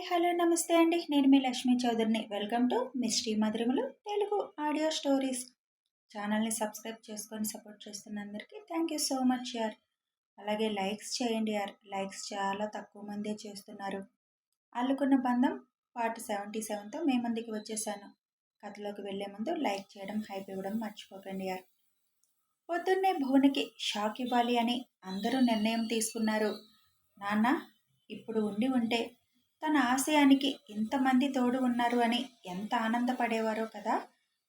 Hi hello నమస్తే అండి. నేను మీ లక్ష్మీ చౌదరిని. వెల్కమ్ టు మిస్టీ మధురములు తెలుగు ఆడియో స్టోరీస్ ఛానల్ని సబ్స్క్రైబ్ చేసుకొని సపోర్ట్ చేస్తున్న అందరికీ థ్యాంక్ యూ సో మచ్ యార్ అలాగే లైక్స్ చేయండి యార్ లైక్స్ చాలా తక్కువ మందే చేస్తున్నారు. అల్లుకున్న బంధం పార్ట్ సెవెంటీ సెవెన్తో మీ ముందుకి వచ్చేసాను. కథలోకి వెళ్ళే ముందు లైక్ చేయడం హైప్ ఇవ్వడం మర్చిపోకండి యార్ పొద్దున్నే భువనికి షాక్ ఇవ్వాలి అని అందరూ నిర్ణయం తీసుకున్నారు. నాన్న ఇప్పుడు ఉండి ఉంటే తన ఆశయానికి ఇంతమంది తోడు ఉన్నారు అని ఎంత ఆనందపడేవారో కదా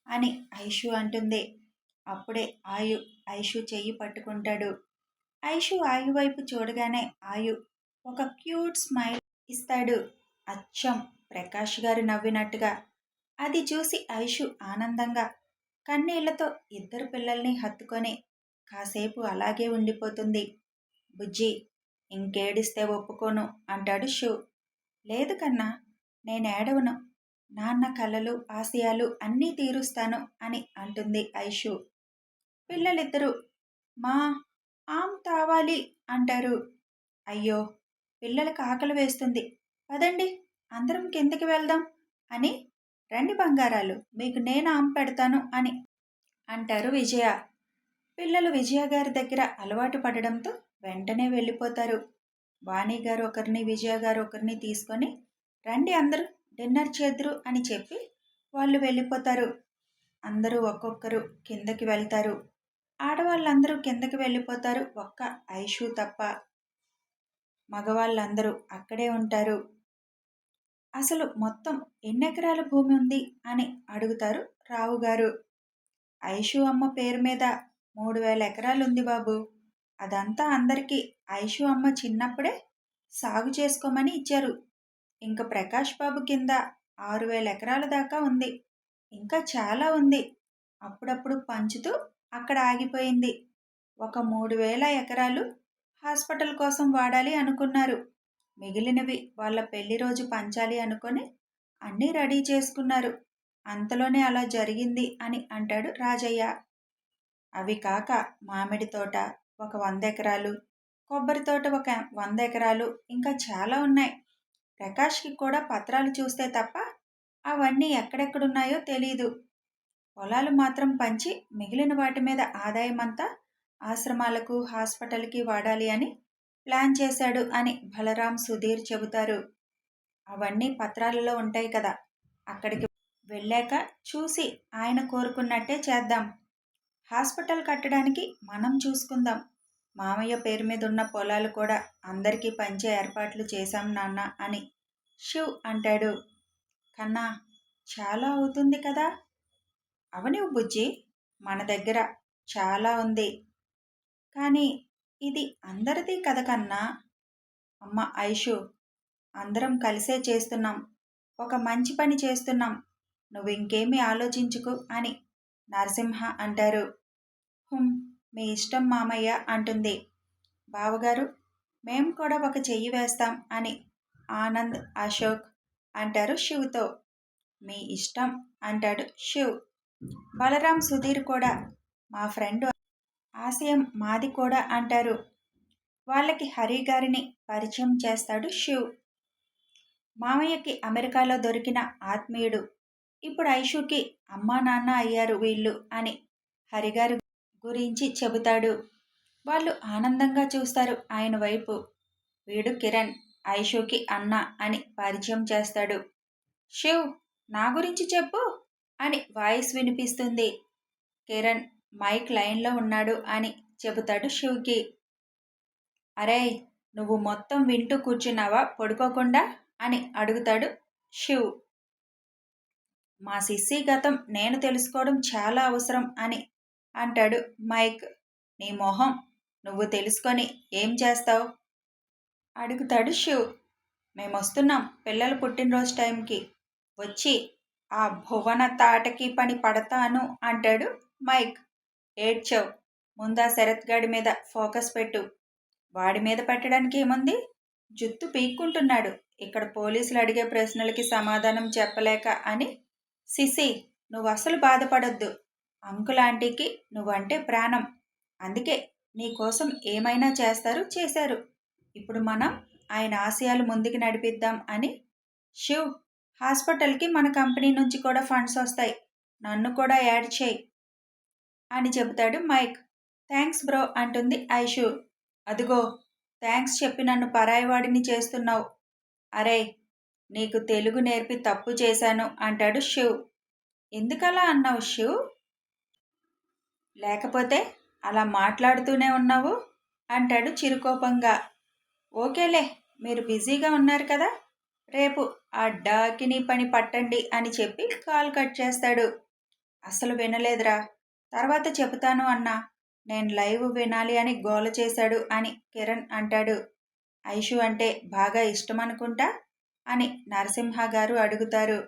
అని ఐషు అంటుంది. అప్పుడే ఆయు ఐషు చెయ్యి పట్టుకుంటాడు. ఐషు ఆయు వైపు చూడగానే ఆయు ఒక క్యూట్ స్మైల్ ఇస్తాడు. అచ్చం! ప్రకాష్ గారు నవ్వినట్టుగా. అది చూసి ఐషు ఆనందంగా కన్నీళ్ళతో ఇద్దరు పిల్లల్ని హత్తుకొని కాసేపు అలాగే ఉండిపోతుంది. బుజ్జి ఇంకేడిస్తే ఒప్పుకోను అంటాడు షూ. లేదు కన్నా నేనేడవను నాన్న కలలు ఆశయాలు అన్నీ తీరుస్తాను అని అంటుంది ఐషు. పిల్లలిద్దరూ మా ఆమ్ తావాలి అంటారు. అయ్యో పిల్లలకు ఆకలి వేస్తుంది. పదండి అందరం కిందకి వెళ్దాం అని రండి బంగారాలు మీకు నేను ఆమ్ పెడతాను అని అంటారు విజయ. పిల్లలు విజయ గారి దగ్గర అలవాటు పడడంతో వెంటనే వెళ్ళిపోతారు. వాణి గారు ఒకరిని విజయ గారు ఒకరిని తీసుకొని రండి అందరూ డిన్నర్ చేద్దరు అని చెప్పి వాళ్ళు వెళ్ళిపోతారు. అందరూ ఒక్కొక్కరు కిందకి వెళ్తారు. ఆడవాళ్ళందరూ కిందకి వెళ్ళిపోతారు. ఒక్క ఐషు తప్ప మగవాళ్ళందరూ అక్కడే ఉంటారు. అసలు మొత్తం ఎన్ని ఎకరాల భూమి ఉంది అని అడుగుతారు రావు గారు ఐషు అమ్మ పేరు మీద మూడు వేల ఎకరాలు ఉంది బాబు. అదంతా అందరికీ. ఐషు అమ్మ చిన్నప్పుడే సాగు చేసుకోమని ఇచ్చారు. ఇంకా ప్రకాష్ బాబు కింద ఆరు వేల ఎకరాల దాకా ఉంది. ఇంకా చాలా ఉంది. అప్పుడప్పుడు పంచుతూ అక్కడ ఆగిపోయింది. ఒక మూడు వేల ఎకరాలు హాస్పిటల్ కోసం వాడాలి అనుకున్నారు. మిగిలినవి వాళ్ళ పెళ్ళి రోజు పంచాలి అనుకొని అన్నీ రెడీ చేసుకున్నారు. అంతలోనే అలా జరిగింది అని అంటాడు రాజయ్య. అవి కాక మామిడి తోట ఒక వంద ఎకరాలు కొబ్బరి తోట ఒక వంద ఎకరాలు ఇంకా చాలా ఉన్నాయి. ప్రకాష్కి కూడా పత్రాలు చూస్తే తప్ప అవన్నీ ఎక్కడెక్కడున్నాయో తెలియదు పొలాలు మాత్రం పంచి మిగిలిన వాటి మీద ఆదాయం అంతా ఆశ్రమాలకు హాస్పిటల్కి వాడాలి అని ప్లాన్ చేశాడు అని బలరాం సుధీర్ చెబుతారు. అవన్నీ పత్రాలలో ఉంటాయి కదా అక్కడికి వెళ్ళాక చూసి ఆయన కోరుకున్నట్టే చేద్దాం. హాస్పిటల్ కట్టడానికి మనం చూసుకుందాం. మామయ్య పేరు మీద ఉన్న పొలాలు కూడా అందరికీ పంచే ఏర్పాట్లు చేశాం నాన్న అని శివ్ అంటాడు. కన్నా చాలా అవుతుంది కదా? అవనివు బుజ్జి మన దగ్గర చాలా ఉంది. కానీ ఇది అందరిది కథ కన్నా అమ్మ ఐషు అందరం కలిసే చేస్తున్నాం. ఒక మంచి పని చేస్తున్నాం. నువ్వు ఇంకేమీ ఆలోచించుకు అని నరసింహ అంటారు. మీ ఇష్టం మామయ్య అంటుంది. బావగారు మేం కూడా ఒక చెయ్యి వేస్తాం అని ఆనంద్ అశోక్ అంటారు శివ్తో. మీ ఇష్టం అంటాడు శివ్. బలరాం సుధీర్ కూడా మా ఫ్రెండ్. ఆశయం మాది కూడా అంటారు. వాళ్ళకి హరి గారిని పరిచయం చేస్తాడు శివ్. మామయ్యకి అమెరికాలో దొరికిన ఆత్మీయుడు. ఇప్పుడు ఐషుకి అమ్మా నాన్న అయ్యారు వీళ్ళు అని హరిగారు గురించి చెబుతాడు. వాళ్ళు ఆనందంగా చూస్తారు ఆయన వైపు. వీడు కిరణ్ ఐషుకి అన్న అని పరిచయం చేస్తాడు. శివ్ నా గురించి చెప్పు అని వాయిస్ వినిపిస్తుంది. కిరణ్ మైక్ లైన్లో ఉన్నాడు అని చెబుతాడు శివ్కి. అరే నువ్వు మొత్తం వింటూ కూర్చున్నావా పడుకోకుండా అని అడుగుతాడు శివ్. మా సిస్సి గతం నేను తెలుసుకోవడం చాలా అవసరం అని అంటాడు మైక్. నీ మొహం నువ్వు తెలుసుకొని ఏం చేస్తావు? అడుగుతాడు శివ్ మేము వస్తున్నాం పిల్లలు పుట్టినరోజు టైంకి. వచ్చి ఆ భువన తాటకి పని పడతాను అంటాడు మైక్. ఏడ్చావు. ముందా శరత్ గాడి మీద ఫోకస్ పెట్టు. వాడి మీద పెట్టడానికి ఏముంది? జుత్తు పీక్కుంటున్నాడు. ఇక్కడ పోలీసులు అడిగే ప్రశ్నలకి సమాధానం చెప్పలేక అని. సిసి నువ్వు అసలు బాధపడొద్దు. అంకుల్ ఆంటీకి నువ్వంటే ప్రాణం. అందుకే నీకోసం ఏమైనా చేస్తారు చేశారు. ఇప్పుడు మనం ఆయన ఆశయాలు ముందుకు నడిపిద్దాం అని శివ్ హాస్పిటల్కి మన కంపెనీ నుంచి కూడా ఫండ్స్ వస్తాయి. నన్ను కూడా యాడ్ చేయి అని చెబుతాడు మైక్. థ్యాంక్స్ బ్రో అంటుంది ఐషు. అదిగో థ్యాంక్స్ చెప్పి నన్ను పరాయివాడిని చేస్తున్నావు. అరే నీకు తెలుగు నేర్పి తప్పు చేశాను అంటాడు శివ్. ఎందుకలా అన్నావు శివ్? లేకపోతే అలా మాట్లాడుతూనే ఉన్నావు? అంటాడు చిరుకోపంగా. ఓకేలే మీరు బిజీగా ఉన్నారు కదా రేపు ఆ డాకిని పని పట్టండి అని చెప్పి కాల్ కట్ చేస్తాడు. అసలు వినలేదురా. తర్వాత చెబుతాను అన్నా. నేను లైవ్ వినాలి అని గోల చేశాడు అని కిరణ్ అంటాడు. ఐషు అంటే బాగా ఇష్టం అనుకుంటా అని నరసింహ గారు అడుగుతారు.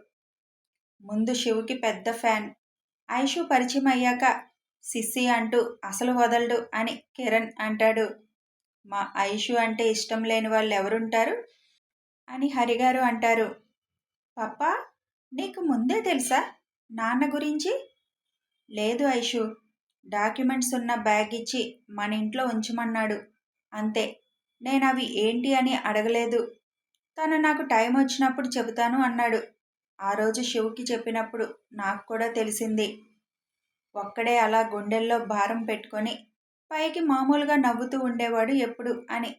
ముందు శివుకి పెద్ద ఫ్యాన్. ఐషు పరిచయం అయ్యాక సిస్సి అంటూ అసలు వదలడు అని కిరణ్ అంటాడు. మా ఐషు అంటే ఇష్టం లేని వాళ్ళు ఎవరుంటారు? అని హరిగారు అంటారు. పప్పా నీకు ముందే తెలుసా? నాన్న గురించి? లేదు ఐషు. డాక్యుమెంట్స్ ఉన్న బ్యాగ్ ఇచ్చి మన ఇంట్లో ఉంచమన్నాడు. అంతే. నేను అవి ఏంటి అని అడగలేదు. తను నాకు టైం వచ్చినప్పుడు చెబుతాను అన్నాడు. ఆ రోజు శివుకి చెప్పినప్పుడు నాకు కూడా తెలిసింది. ఒక్కడే అలా గుండెల్లో భారం పెట్టుకొని పైకి మామూలుగా నవ్వుతూ ఉండేవాడు ఎప్పుడు అని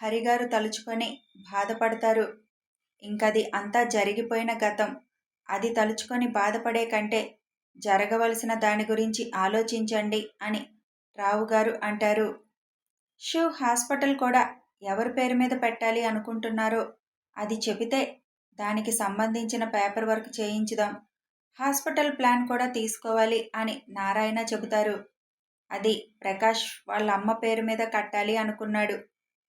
హరిగారు తలుచుకొని బాధపడతారు. ఇంకది అంతా జరిగిపోయిన గతం. అది తలుచుకొని బాధపడే కంటే జరగవలసిన దాని గురించి ఆలోచించండి అని రావుగారు అంటారు. షూ హాస్పిటల్ కూడా ఎవరి పేరు మీద పెట్టాలి అనుకుంటున్నారో అది చెబితే దానికి సంబంధించిన పేపర్ వర్క్ చేయించుదాం హాస్పిటల్ ప్లాన్ కూడా తీసుకోవాలి అని నారాయణ చెబుతారు. అది ప్రకాష్ వాళ్ళ అమ్మ పేరు మీద కట్టాలి అనుకున్నాడు.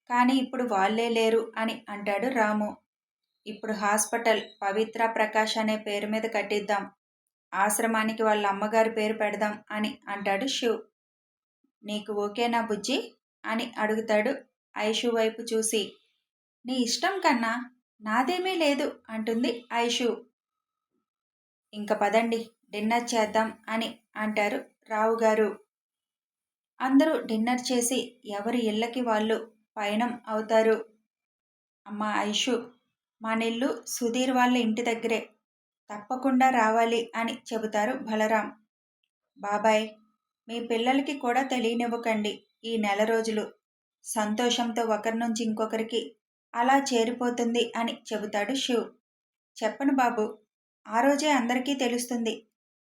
కానీ ఇప్పుడు వాళ్ళే లేరు అని అంటాడు రాము. ఇప్పుడు హాస్పిటల్ పవిత్ర ప్రకాష్ అనే పేరు మీద కట్టిద్దాం. ఆశ్రమానికి వాళ్ళ అమ్మగారి పేరు పెడదాం అని అంటాడు శివ్. నీకు ఓకేనా బుజ్జి? అని అడుగుతాడు ఐషు వైపు చూసి. నీ ఇష్టం కన్నా నాదేమీ లేదు అంటుంది ఐషు. ఇంక పదండి డిన్నర్ చేద్దాం అని అంటారు రావు గారు అందరూ డిన్నర్ చేసి ఎవరి ఇళ్ళకి వాళ్ళు పయనం అవుతారు. అమ్మ ఐషు మా నిల్లు సుధీర్ వాళ్ళ ఇంటి దగ్గరే. తప్పకుండా రావాలి అని చెబుతారు బలరాం. బాబాయ్ మీ పిల్లలకి కూడా తెలియనివ్వకండి ఈ నెల రోజులు. సంతోషంతో ఒకరి నుంచి ఇంకొకరికి అలా చేరిపోతుంది అని చెబుతాడు శివ్. చెప్పను బాబు ఆ రోజే అందరికీ తెలుస్తుంది.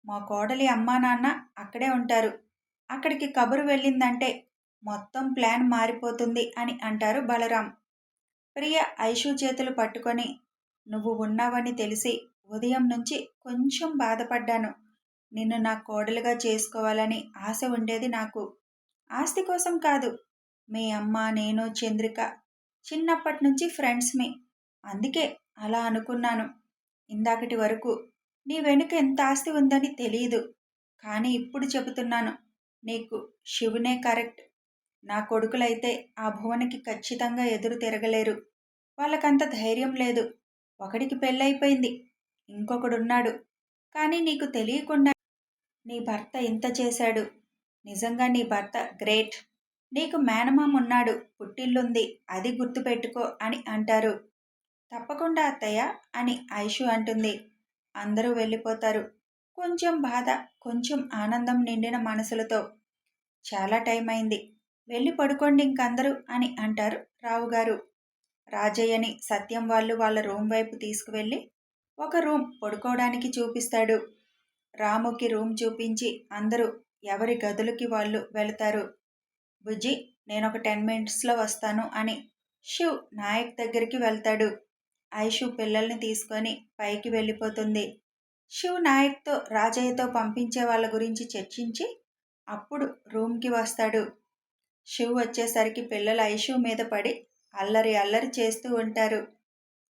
మా కోడలి అమ్మా నాన్న అక్కడే ఉంటారు. అక్కడికి కబురు వెళ్ళిందంటే మొత్తం ప్లాన్ మారిపోతుంది అని అంటారు బలరాం. ప్రియ ఐషు చేతులు పట్టుకొని నువ్వు ఉన్నావని తెలిసి ఉదయం నుంచి కొంచెం బాధపడ్డాను. నిన్ను నా కోడలుగా చేసుకోవాలని ఆశ ఉండేది నాకు. ఆస్తి కోసం కాదు మీ అమ్మ నేను చంద్రిక చిన్నప్పటి నుంచి ఫ్రెండ్స్మి అందుకే అలా అనుకున్నాను. ఇందాకటి వరకు నీ వెనుక ఎంత ఆస్తి ఉందని తెలియదు కానీ ఇప్పుడు చెబుతున్నాను నీకు శివునే కరెక్ట్. నా కొడుకులైతే ఆ భువనకి ఖచ్చితంగా ఎదురు తిరగలేరు. వాళ్ళకంత ధైర్యం లేదు. ఒకడికి పెళ్ళైపోయింది ఇంకొకడున్నాడు కానీ నీకు తెలియకుండా నీ భర్త ఇంత చేశాడు. నిజంగా నీ భర్త గ్రేట్. నీకు మేనమామ ఉన్నాడు పుట్టిల్లుంది అది గుర్తుపెట్టుకో అని అంటారు. తప్పకుండా అత్తయ్య అని ఐషు అంటుంది. అందరూ వెళ్ళిపోతారు. కొంచెం బాధ కొంచెం ఆనందం నిండిన మనసులతో. చాలా టైం అయింది. వెళ్ళి పడుకోండి ఇంకందరూ అని అంటారు రావుగారు రాజయ్యని సత్యం వాళ్ళు వాళ్ళ రూమ్ వైపు తీసుకువెళ్ళి ఒక రూమ్ పడుకోవడానికి చూపిస్తాడు. రాముకి రూమ్ చూపించి అందరూ ఎవరి గదులకి వాళ్ళు వెళతారు. బుజ్జి నేను ఒక టెన్ మినిట్స్లో వస్తాను అని శివ్ నాయక్ దగ్గరికి వెళ్తాడు. ఐషు పిల్లల్ని తీసుకొని పైకి వెళ్ళిపోతుంది. శివ్ నాయక్తో రాజయ్యతో పంపించే వాళ్ళ గురించి చర్చించి అప్పుడు రూమ్కి వస్తాడు. శివ్ వచ్చేసరికి పిల్లలు ఐషు మీద పడి అల్లరి అల్లరి చేస్తూ ఉంటారు.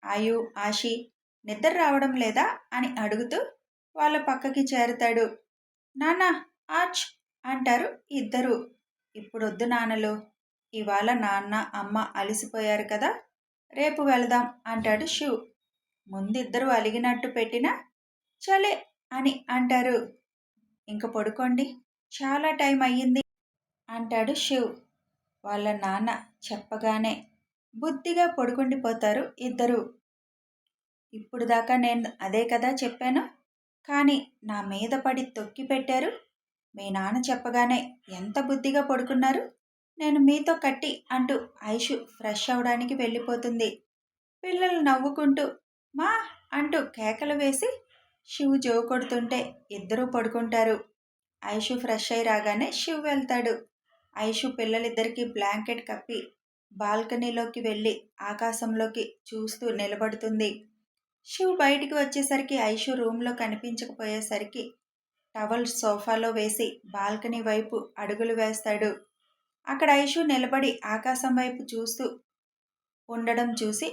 ఆయు ఆషి నిద్ర రావడం లేదా? అని అడుగుతూ వాళ్ళ పక్కకి చేరుతాడు. నానా ఆచ్ అంటారు ఇద్దరు. ఇప్పుడొద్దు నాన్నలు. ఇవాళ నాన్న అమ్మ అలిసిపోయారు కదా? రేపు వెళదాం అంటాడు శివ్. ముందిద్దరు అలిగినట్టు పెట్టినా చలే అని అంటారు. ఇంక పడుకోండి చాలా టైం అయ్యింది అంటాడు శివ్. వాళ్ళ నాన్న చెప్పగానే బుద్ధిగా పడుకుండిపోతారు ఇద్దరు. ఇప్పుడు దాకా నేను అదే కదా చెప్పాను కానీ నా మీద పడి తొక్కి పెట్టారు. మీ నాన్న చెప్పగానే ఎంత బుద్ధిగా పడుకున్నారు? నేను మీతో కట్టి అంటూ ఐషు ఫ్రెష్ అవడానికి వెళ్ళిపోతుంది. పిల్లలు నవ్వుకుంటూ మా అంటూ కేకలు వేసి శివు జో కొడుతుంటే ఇద్దరూ పడుకుంటారు. ఐషు ఫ్రెష్ అయి రాగానే శివ్ వెళ్తాడు. ఐషు పిల్లలిద్దరికీ బ్లాంకెట్ కప్పి బాల్కనీలోకి వెళ్ళి ఆకాశంలోకి చూస్తూ నిలబడుతుంది. శివ్ బయటికి వచ్చేసరికి ఐషు రూమ్లో కనిపించకపోయేసరికి టవల్ సోఫాలో వేసి బాల్కనీ వైపు అడుగులు వేస్తాడు. అక్కడ ఐషు నిలబడి ఆకాశం వైపు చూస్తూ ఉండడం చూసి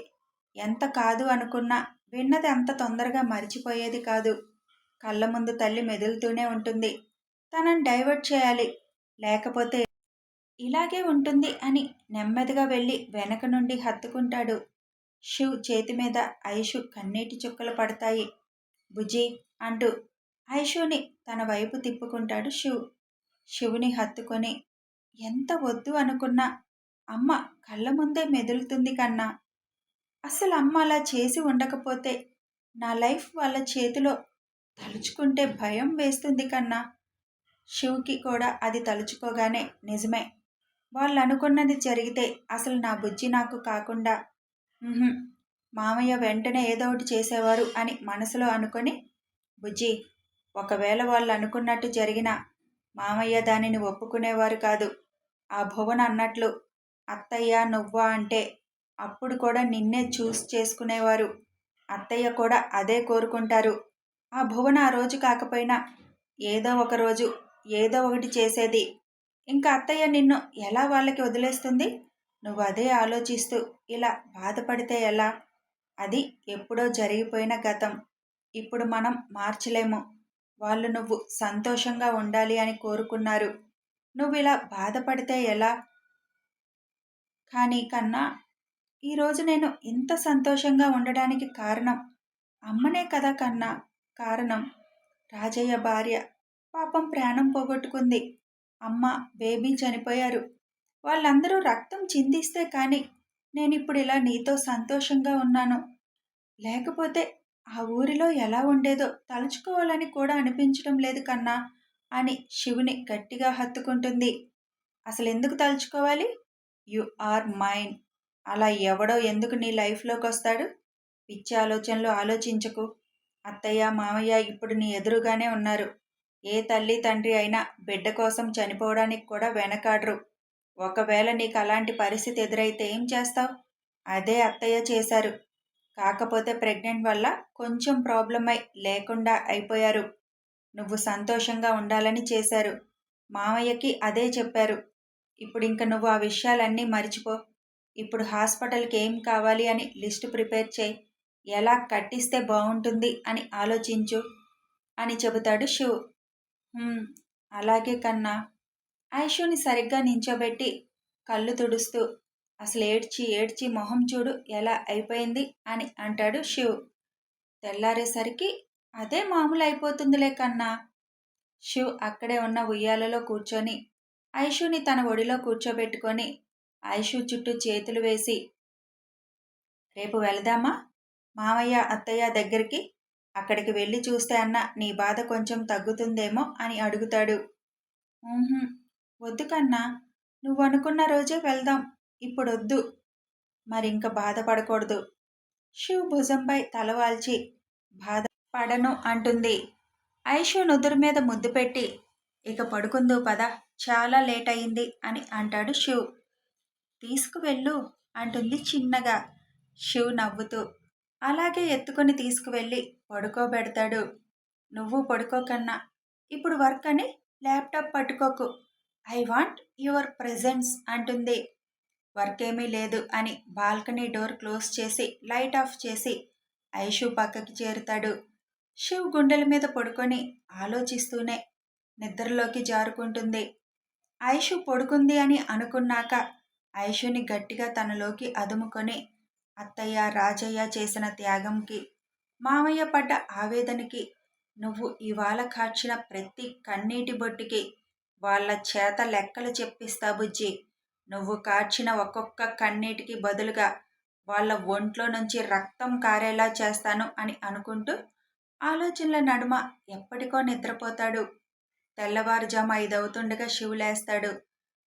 ఎంత కాదు అనుకున్నా విన్నది అంత తొందరగా మర్చిపోయేది కాదు. కళ్ళ ముందు తల్లి మెదులుతూనే ఉంటుంది. తనని డైవర్ట్ చేయాలి. లేకపోతే ఇలాగే ఉంటుంది అని నెమ్మదిగా వెళ్ళి వెనక నుండి హత్తుకుంటాడు. శివ్ చేతి మీద ఐషు కన్నీటి చుక్కలు పడతాయి. బుజి అంటూ ఐషుని తన వైపు తిప్పుకుంటాడు శివ్ శివుని హత్తుకొని ఎంత వద్దు అనుకున్నా. అమ్మ కళ్ళ ముందే మెదులుతుంది కన్నా. అసలు అమ్మ అలా చేసి ఉండకపోతే నా లైఫ్ వాళ్ళ చేతిలో తలుచుకుంటే భయం వేస్తుంది కన్నా. శివుకి కూడా అది తలుచుకోగానే నిజమే. వాళ్ళు అనుకున్నది జరిగితే అసలు నా బుజ్జి నాకు కాకుండా మామయ్య వెంటనే ఏదో ఒకటి చేసేవారు అని మనసులో అనుకొని బుజ్జి ఒకవేళ వాళ్ళు అనుకున్నట్టు జరిగినా మామయ్య దానిని ఒప్పుకునేవారు కాదు. ఆ భువన అన్నట్లు అత్తయ్య నువ్వా? అంటే అప్పుడు కూడా నిన్నే చూస్ చేసుకునేవారు. అత్తయ్య కూడా అదే కోరుకుంటారు. ఆ భువన ఆ రోజు కాకపోయినా ఏదో ఒక రోజు ఏదో ఒకటి చేసేది. ఇంకా అత్తయ్య నిన్ను ఎలా వాళ్ళకి వదిలేస్తుంది? నువ్వు అదే ఆలోచిస్తూ ఇలా బాధపడితే ఎలా? అది ఎప్పుడో జరిగిపోయిన గతం. ఇప్పుడు మనం మార్చలేము. వాళ్ళు నువ్వు సంతోషంగా ఉండాలి అని కోరుకున్నారు. నువ్వు ఇలా బాధపడితే ఎలా? కానీ కన్నా ఈరోజు నేను ఇంత సంతోషంగా ఉండడానికి కారణం అమ్మనే కదా కన్నా కారణం. రాజయ్య భార్య పాపం ప్రాణం పోగొట్టుకుంది. అమ్మ బేబీ చనిపోయారు. వాళ్ళందరూ రక్తం చిందిస్తే కానీ నేను ఇప్పుడు ఇలా నీతో సంతోషంగా ఉన్నాను. లేకపోతే ఆ ఊరిలో ఎలా ఉండేదో తలుచుకోవాలని కూడా అనిపించడం లేదు కన్నా. అని శివుని గట్టిగా హత్తుకుంటుంది. అసలు ఎందుకు తలుచుకోవాలి? You are mine. అలా ఎవడో ఎందుకు నీ లైఫ్లోకి వస్తాడు? పిచ్చి ఆలోచనలు ఆలోచించకు. అత్తయ్య మామయ్య ఇప్పుడు నీ ఎదురుగానే ఉన్నారు. ఏ తల్లి తండ్రి అయినా బిడ్డ కోసం చనిపోవడానికి కూడా వెనకాడరు. ఒకవేళ నీకు అలాంటి పరిస్థితి ఎదురైతే ఏం చేస్తావు? అదే అత్తయ్య చేశారు. కాకపోతే ప్రెగ్నెంట్ వల్ల కొంచెం ప్రాబ్లం అయి లేకుండా అయిపోయారు. నువ్వు సంతోషంగా ఉండాలని చేశారు. మామయ్యకి అదే చెప్పారు. ఇప్పుడు ఇంక నువ్వు ఆ విషయాలన్నీ మర్చిపో. ఇప్పుడు హాస్పిటల్కి ఏం కావాలి అని లిస్ట్ ప్రిపేర్ చేయి. ఎలా కట్టిస్తే బాగుంటుంది అని ఆలోచించు అని చెబుతాడు శివ్. అలాగే కన్నా. ఐషుని సరిగ్గా నించోబెట్టి కళ్ళు తుడుస్తూ అసలు ఏడ్చి ఏడ్చి మొహం చూడు ఎలా అయిపోయింది? అని అంటాడు శివ్. తెల్లారేసరికి అదే మామూలు అయిపోతుందిలే కన్నా. శివ్ అక్కడే ఉన్న ఉయ్యాలలో కూర్చొని ఐషుని తన ఒడిలో కూర్చోబెట్టుకొని ఐషు చుట్టూ చేతులు వేసి రేపు వెళదామా? మామయ్య అత్తయ్య దగ్గరికి? అక్కడికి వెళ్ళి చూస్తే అన్న నీ బాధ కొంచెం తగ్గుతుందేమో అని అడుగుతాడు. వద్దు కన్నా. నువ్వు అనుకున్న రోజే వెళ్దాం. ఇప్పుడొద్దు. మరింక బాధపడకూడదు. శివ్ భుజంపై తలవాల్చి పడను అంటుంది. ఐషు నుదురు మీద ముద్దు పెట్టి ఇక పడుకుందు పద చాలా లేట్ అయింది అని అంటాడు శివ్. తీసుకువెళ్ళు అంటుంది చిన్నగా. శివ్ నవ్వుతూ అలాగే ఎత్తుకొని తీసుకువెళ్ళి పడుకోబెడతాడు. నువ్వు పడుకోకన్నా ఇప్పుడు వర్క్ అని ల్యాప్టాప్ పట్టుకోకు. ఐ వాంట్ యువర్ ప్రెజెన్స్ అంటుంది. వర్క్ ఏమీ లేదు అని బాల్కనీ డోర్ క్లోజ్ చేసి లైట్ ఆఫ్ చేసి ఐషు పక్కకి చేరుతాడు. శివ్ గుండెల మీద పడుకొని ఆలోచిస్తూనే నిద్రలోకి జారుకుంటుంది. ఐషు పడుకుంది అని అనుకున్నాక ఐషుని గట్టిగా తనలోకి అదుముకొని అత్తయ్య రాజయ్య చేసిన త్యాగంకి మామయ్య పడ్డ ఆవేదనకి నువ్వు ఇవాళ కాచిన ప్రతి కన్నీటి బొట్టికి వాళ్ళ చేత లెక్కలు చెప్పిస్తా బుజ్జి. నువ్వు కాచిన ఒక్కొక్క కన్నీటికి బదులుగా వాళ్ళ ఒంట్లో నుంచి రక్తం కారేలా చేస్తాను అని అనుకుంటూ ఆలోచనల నడుమ ఎప్పటికో నిద్రపోతాడు. తెల్లవారుజాము ఐదవుతుండగా శివు లేస్తాడు.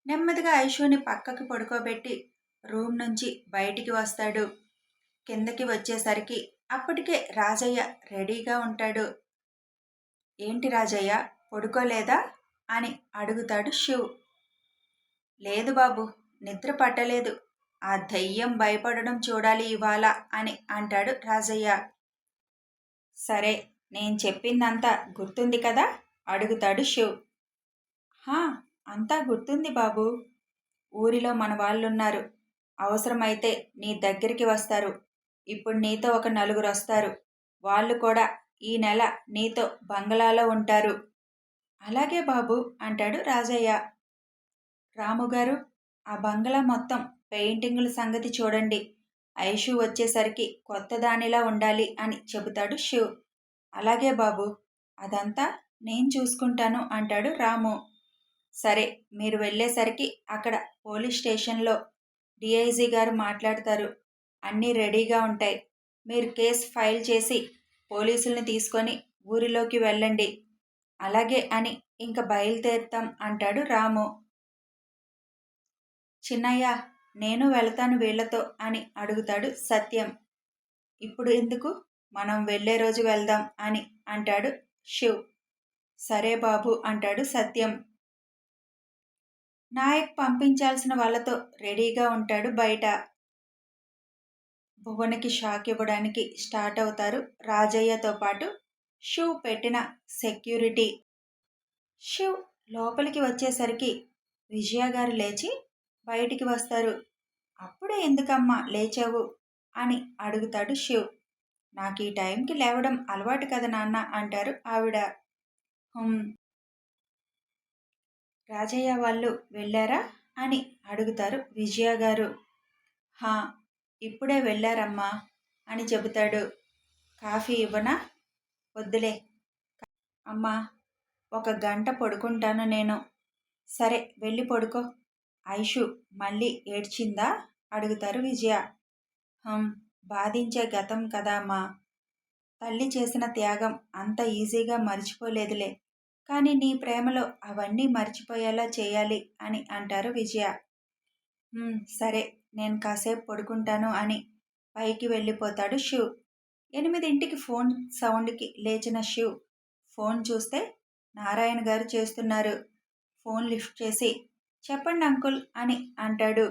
నెమ్మదిగా ఐషుని పక్కకి పడుకోబెట్టి రూమ్ నుంచి బయటికి వస్తాడు. కిందకి వచ్చేసరికి అప్పటికే రాజయ్య రెడీగా ఉంటాడు. ఏంటి రాజయ్య పడుకోలేదా? అని అడుగుతాడు శివ్. లేదు బాబు నిద్ర పట్టలేదు. ఆ దయ్యం భయపడడం చూడాలి ఇవాళ అని అంటాడు రాజయ్య. సరే నేను చెప్పిందంతా గుర్తుంది కదా? అడుగుతాడు శివ్. హా అంతా గుర్తుంది బాబు. ఊరిలో మన వాళ్ళున్నారు. అవసరమైతే నీ దగ్గరికి వస్తారు. ఇప్పుడు నీతో ఒక నలుగురు వస్తారు. వాళ్ళు కూడా ఈ నెల నీతో బంగ్లాలో ఉంటారు. అలాగే బాబు అంటాడు రాజయ్య. రాముగారు ఆ బంగ్లా మొత్తం పెయింటింగుల సంగతి చూడండి. ఐషు వచ్చేసరికి కొత్త దానిలా ఉండాలి అని చెబుతాడు శివ్. అలాగే బాబు అదంతా నేను చూసుకుంటాను అంటాడు రాము. సరే మీరు వెళ్ళేసరికి అక్కడ పోలీస్ స్టేషన్లో డిఐజీ గారు మాట్లాడతారు. అన్నీ రెడీగా ఉంటాయి. మీరు కేసు ఫైల్ చేసి పోలీసుల్ని తీసుకొని ఊరిలోకి వెళ్ళండి. అలాగే అని ఇంక బయలుదేరుతాం అంటాడు రాము. చిన్నయ్య నేను వెళతాను వీళ్ళతో అని అడుగుతాడు సత్యం. ఇప్పుడు ఎందుకు? మనం వెళ్ళే రోజు వెళ్దాం అని అంటాడు శివ్. సరే బాబు అంటాడు సత్యం. నాయక్ పంపించాల్సిన వాళ్ళతో రెడీగా ఉంటాడు బయట. భువనకి షాక్ ఇవ్వడానికి స్టార్ట్ అవుతారు రాజయ్యతో పాటు షివ్ పెట్టిన సెక్యూరిటీ. షివ్ లోపలికి వచ్చేసరికి విజయ గారు లేచి బయటికి వస్తారు. అప్పుడే ఎందుకమ్మా లేచావు? అని అడుగుతాడు శివ్. నాకు ఈ టైంకి లేవడం అలవాటు కదా నాన్న అంటారు ఆవిడ. రాజయ్య వాళ్ళు వెళ్ళారా? అని అడుగుతారు విజయ గారు. హా ఇప్పుడే వెళ్ళారమ్మా అని చెబుతాడు. కాఫీ ఇవ్వనా? వద్దులే. అమ్మా ఒక గంట పడుకుంటాను నేను. సరే వెళ్ళి పడుకో. ఐషు మళ్ళీ ఏడ్చిందా? అడుగుతారు విజయ. హం బాధించే గతం కదా మా. తల్లి చేసిన త్యాగం అంత ఈజీగా మర్చిపోలేదులే. కానీ నీ ప్రేమలో అవన్నీ మర్చిపోయేలా చేయాలి అని అంటారు విజయ. సరే నేను కాసేపు పడుకుంటాను అని పైకి వెళ్ళిపోతాడు శివ్ ఎనిమిదింటికి ఫోన్ సౌండ్కి లేచిన శివ్ ఫోన్ చూస్తే నారాయణ గారు చేస్తున్నారు. ఫోన్ లిఫ్ట్ చేసి చెప్పండి అంకుల్ అని అంటాడు.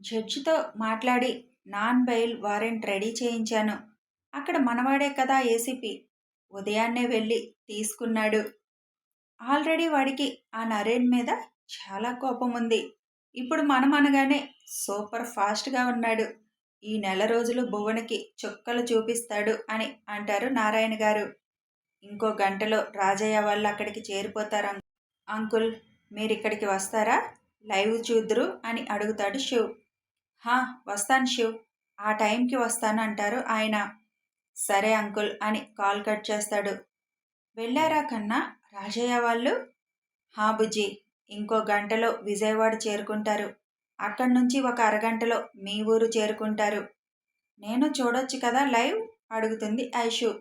జడ్జితో మాట్లాడి నాన్ బెయిల్ వారెంట్ రెడీ చేయించాను. అక్కడ మనవాడే కదా ఏసీపీ. ఉదయాన్నే వెళ్ళి తీసుకున్నాడు. ఆల్రెడీ వాడికి ఆ నరేన్ మీద చాలా కోపం ఉంది. ఇప్పుడు మనం అనగానే సూపర్ ఫాస్ట్గా ఉన్నాడు. ఈ నెల రోజులు భువనకి చుక్కలు చూపిస్తాడు అని అంటారు నారాయణ గారు. ఇంకో గంటలో రాజయ్య వాళ్ళు అక్కడికి చేరిపోతారు అంకుల్. మీరు ఇక్కడికి వస్తారా? లైవ్ చూద్దురు అని అడుగుతాడు శివ్. హా వస్తాను శివ్. ఆ టైంకి వస్తాను అంటారు ఆయన. సరే అంకుల్ అని కాల్ కట్ చేస్తాడు. వెళ్ళారా కన్నా? రాజయ్య వాళ్ళు? హా బుజ్జి ఇంకో గంటలో విజయవాడ చేరుకుంటారు. అక్కడి నుంచి ఒక అరగంటలో మీ ఊరు చేరుకుంటారు. నేను చూడొచ్చు కదా లైవ్? అడుగుతుంది ఐషు.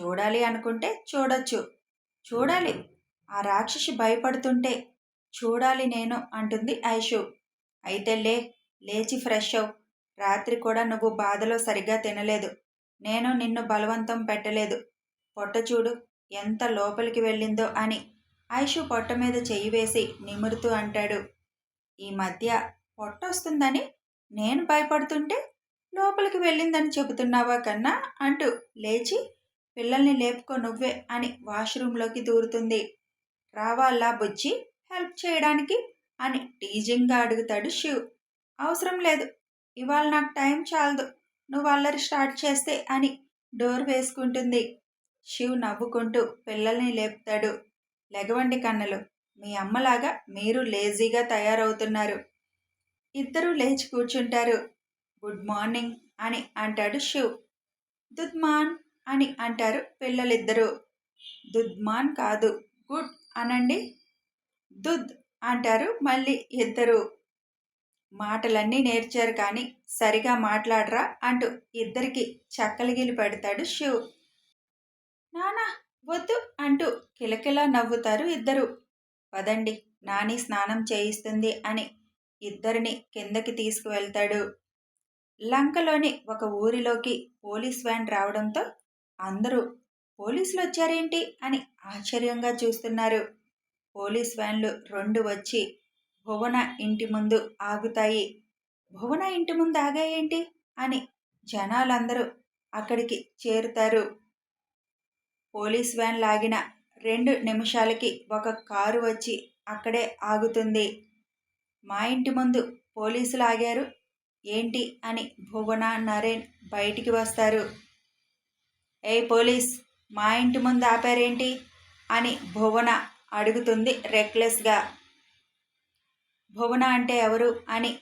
చూడాలి అనుకుంటే చూడొచ్చు. చూడాలి. ఆ రాక్షసి భయపడుతుంటే చూడాలి నేను అంటుంది ఐషు. అయితే లే లేచి ఫ్రెష్ అవు రాత్రి కూడా నువ్వు బాధలో సరిగ్గా తినలేదు. నేను నిన్ను బలవంతం పెట్టలేదు. పొట్ట చూడు ఎంత లోపలికి వెళ్ళిందో అని ఐషు పొట్ట మీద చెయ్యి వేసి నిమురుతూ అంటాడు. ఈ మధ్య పొట్ట వస్తుందని? నేను భయపడుతుంటే లోపలికి వెళ్ళిందని చెబుతున్నావా కన్నా? అంటూ లేచి పిల్లల్ని లేపుకో నువ్వే అని వాష్రూంలోకి దూరుతుంది. రావాలా బుజ్జి? హెల్ప్ చేయడానికి? అని టీజింగ్గా అడుగుతాడు శివ్. అవసరం లేదు. ఇవాళ నాకు టైం చాలదు. నువ్వు అల్లరి స్టార్ట్ చేస్తే అని డోర్ వేసుకుంటుంది. శివ్ నవ్వుకుంటూ పిల్లల్ని లేపుతాడు. లెగవండి కన్నలు. మీ అమ్మలాగా మీరు లేజీగా తయారవుతున్నారు. ఇద్దరూ లేచి కూర్చుంటారు. గుడ్ మార్నింగ్ అని అంటాడు శివ్. దుద్మాన్ అని అంటారు పిల్లలిద్దరూ. దుద్మాన్ కాదు. గుడ్ అనండి. దుద్ అంటారు. మళ్ళీ ఇద్దరు మాటలన్నీ నేర్చారు కానీ సరిగా మాట్లాడరా అంటూ ఇద్దరికి చక్కలిగిలి పెడతాడు శివ్. నానా వద్దు అంటూ కిలకిలా నవ్వుతారు ఇద్దరు. పదండి నాని స్నానం చేయిస్తుంది అని ఇద్దరిని కిందకి తీసుకువెళ్తాడు. లంకలోని ఒక ఊరిలోకి పోలీస్ వ్యాన్ రావడంతో అందరూ పోలీసులు వచ్చారేంటి అని ఆశ్చర్యంగా చూస్తున్నారు. పోలీస్ వ్యాన్లు రెండు వచ్చి భువన ఇంటి ముందు ఆగుతాయి. భువన ఇంటి ముందు ఆగాయేంటి అని జనాలందరూ అక్కడికి చేరుతారు. పోలీస్ వ్యాన్ లాగిన రెండు నిమిషాలకి ఒక కారు వచ్చి అక్కడే ఆగుతుంది. మా ఇంటి ముందు పోలీసులు ఆగారు. ఏంటి అని భువన నరేన్ బయటికి వస్తారు. ఏ పోలీస్! మా ఇంటి ముందు ఆపారేంటి? అని భువన అడుగుతుంది రెక్లెస్గా భువన అంటే ఎవరు? అని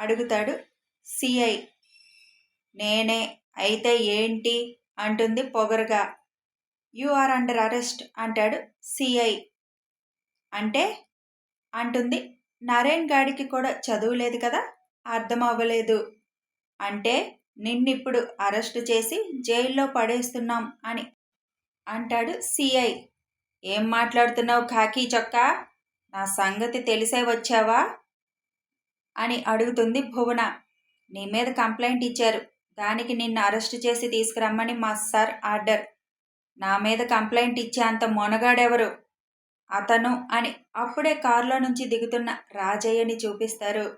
అడుగుతాడు సిఐ నేనే. అయితే ఏంటి? అంటుంది పొగరుగా. యు ఆర్ అండర్ అరెస్ట్ అంటాడు సిఐ అంటే? అంటుంది నరేన్ గాడికి కూడా చదువు లేదు కదా? అర్థం అవ్వలేదు. అంటే నిన్నిప్పుడు అరెస్ట్ చేసి జైల్లో పడేస్తున్నాం అని అంటాడు సిఐ. ఏం మాట్లాడుతున్నావు ఖాకీ చొక్కా? నా సంగతి తెలిసే వచ్చావా? అని అడుగుతుంది భువన. నీ మీద కంప్లైంట్ ఇచ్చారు. దానికి నిన్ను అరెస్ట్ చేసి తీసుకురమ్మని మా సార్ ఆర్డర్. నా మీద కంప్లైంట్ ఇచ్చే అంత మొనగాడెవరు? అతను అని అప్పుడే కారులో నుంచి దిగుతున్న రాజయ్యని చూపిస్తారు.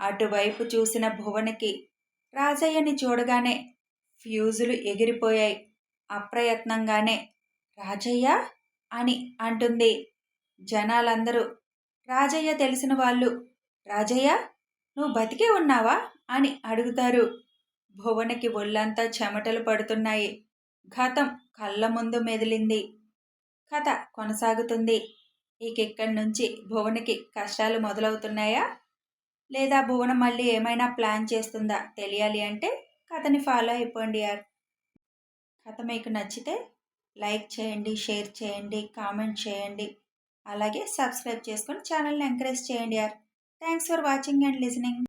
అటువైపు చూసిన భువనకి రాజయ్యని చూడగానే ఫ్యూజులు ఎగిరిపోయాయి. అప్రయత్నంగానే రాజయ్య అని అంటుంది. జనాలందరూ రాజయ్య తెలిసిన వాళ్ళు రాజయ్య నువ్వు బతికే ఉన్నావా? అని అడుగుతారు. భువనకి ఒళ్ళంతా చెమటలు పడుతున్నాయి. గతం కళ్ళ ముందు మెదిలింది. కథ కొనసాగుతుంది. ఇక ఇక్కడి నుంచి భువనకి కష్టాలు మొదలవుతున్నాయా? లేదా భువన మళ్ళీ ఏమైనా ప్లాన్ చేస్తుందా? తెలియాలి అంటే కథని ఫాలో అయిపోండి యార్. కథ మీకు నచ్చితే లైక్ చేయండి షేర్ చేయండి కామెంట్ చేయండి. అలాగే సబ్స్క్రైబ్ చేసుకొని ఛానల్ని ఎంకరేజ్ చేయండి యార్. Thanks for watching and listening.